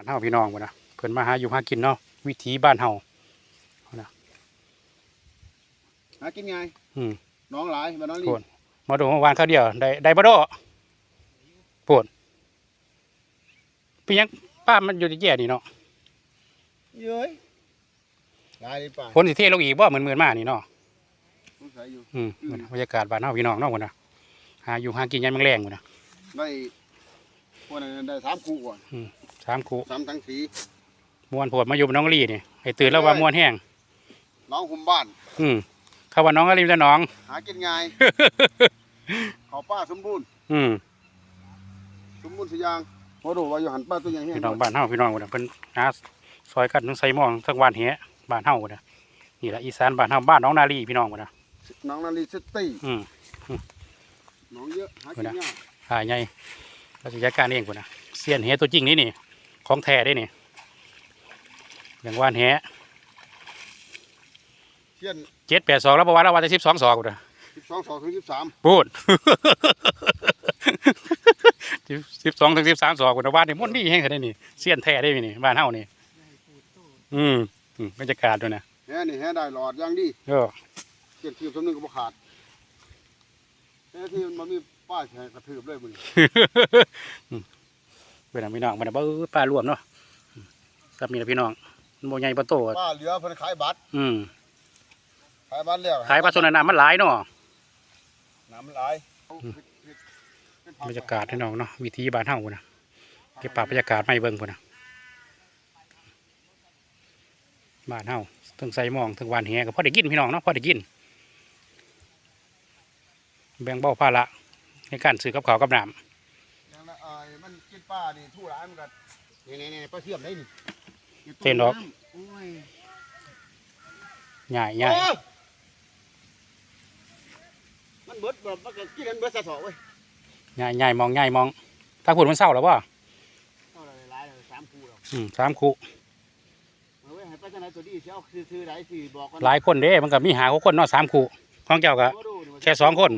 านเฮาพี่น้องบ่นะเพิ่นมาหาอยู่หากินเนาะวิถีบ้านเฮาหากินไงอืมน้องหลายมาน้องลีโพดมาดูเมื่อวานข้าวเดียวได้ได้บ่ดอโปวดเป็นหยังป้ามันอยู่ที่แย่นี่เนาะเย้ยหลายเลยป่ะฝนสิเทลงอีกบ่เหมือนเหมือนๆมานี่เนาะสงสัยอยู่อืมเหมือนบรรยากาศบ้านเฮาพี่น้องเนาะพุ่นน่ะหาอยู่หากินยามแรงๆพุ่นน่ะได้ วันนั้นได้สามคู่ก่อนสามคู่สามทั้งสีมวนโพดมาอยู่กับน้องลี่นี่ให้ตื่นแล้วว่ามวนแห้งน้องคุมบ้าน อืมเขาว่าน้องก็รีบจะน้อง หากินไงเขาป้าสมบูรณ์ อืมสมบูรณ์สยางพอดูว่าอยู่หันป้าตัวใหญ่แห้งพี่น้องบ้านเฮาพี่น้องพุ่นน่ะเพิ่นหาซอยกันทั้งใส่หม้องทั้งหวานแหบ้านเฮาพุ่นน่ะนี่แหละอีสานบ้านเฮาบ้านน้องนาลีพี่น้องพุ่นน่ะน้องนาลีซิตี้อืมน้องเยอะหากินยากหาใหญ่ เราจะจัดการเองพุ่นน่ะเสียนแหตัวจริงนี่นี่ ของแท้เด้นี่อย่างหวานแหเทียนเจ็ดแปดสองแล้วประมาณแล้ววันที่สิบสองสองพุ่นน่ะสิบสองสองถึงสิบสามพูดสิบสองถึงสิบสามสองพุ่นน่ะบ้านนี่ม่วนนี่แห้งขนาดนี้เสียนแท้ได้ไหมนี่บ้านเฮานี่อืมอืมบรรยากาศด้วยนะแห่นี่แห่ได้หลอดอย่างดีเออเกียนทีมสมนึงก็บ่ขาดแห่ที่มันมี ป้ายแห่กระถืบเลยมึงเป็นพี่น้องมันนะเบ้อปลารวมเนาะกับมีนะพี่น้องมันโมใหญ่ปลาโตอะป้าเหลือเพิ่นขายบัตรอืมขายบัตรแล้วขายปลาโซนานามันหลายเนาะน้ำมันหลายบรรยากาศพี่น้องเนาะวิธีบ้านเฮาพุ่นนะเก็บปากบรรยากาศไม่เบิ่งพุ่นนะบ้านเฮาถึงใส่หมองถึงหวานแหก็พอได้กินพี่น้องเนาะพอได้กินแบ่งเบาภาระ ในการซื้อกับข้าวกับน้อย่างนั้นเอ่อมันกินป้านี่ทั่วร้านมันก็นี่นี่ๆๆป้าเทียมได้นี่ำเต้นออกโอ้ยใหญ่ใหญ่โอ้ยมันเบิดแบบมันก็กินกันเบิดสะสอเว้ยใหญ่ใหญ่มองใหญ่มองถ้าพูดมันเศร้าแล้วว่าเท่าไหร่หลายเลยสามคู่แล้วอืมสามคู่เอาไว้ให้ป้าจังไหนตัวดีเชียวคือคือไหนสิบอกกันหลายคนเด้มันก็มีหาหกคนเนาะสามคู่ของเจ้าก็มาดูนี่มันแค่สองคน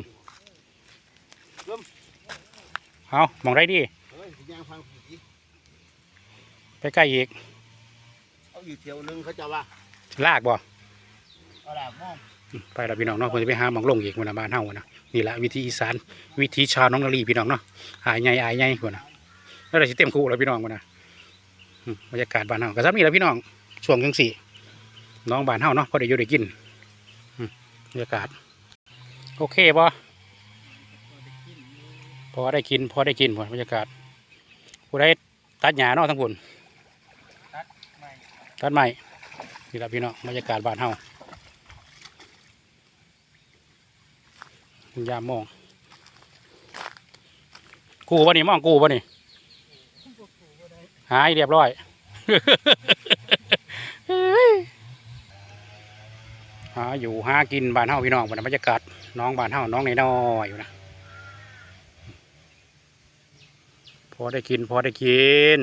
เอามองได้ดีเฮ้ยสิย่างฟังผีไปใกล้อีกเอาอยู่เที่ยวหนึงเขาจะว่าลากบ่เอาล่ะมองไปแล้วพี่น้องเนาะเพิ่นจะไปหาหมองลงอีกมันนะบ้านเฮาอะนะนี่แหละวิธีอีสานวิธีชาวน้องนาลีพี่น้องเนาะหายใหญ่อายใหญ่พุ่นน่ะแล้วได้สิเต็มคู่แล้วพี่น้องพุ่นน่ะอืมบรรยากาศบ้านเฮาก็ซ้ำนี่แหละพี่น้องช่วงจังสี่น้องบ้านเฮาเนาะพอได้อยู่ได้กินอืมบรรยากาศโอเคบ่ พอได้กิน พอได้กินพุ่นบรรยากาศผู้ใดตัดหญ้าเนาะทั้งพุ่นตัดไม้นี่แหละพี่น้องบรรยากาศบ้านเฮายามมอง กูป่ะนี่มองกูป่ะนี่หายเรียบร้อยหาอยู่หากินบ้านเฮาพี่น้องบรรยากาศน้องบ้านเฮาน้องในน้อยอยู่นะพ อได้กิน พอได้กิน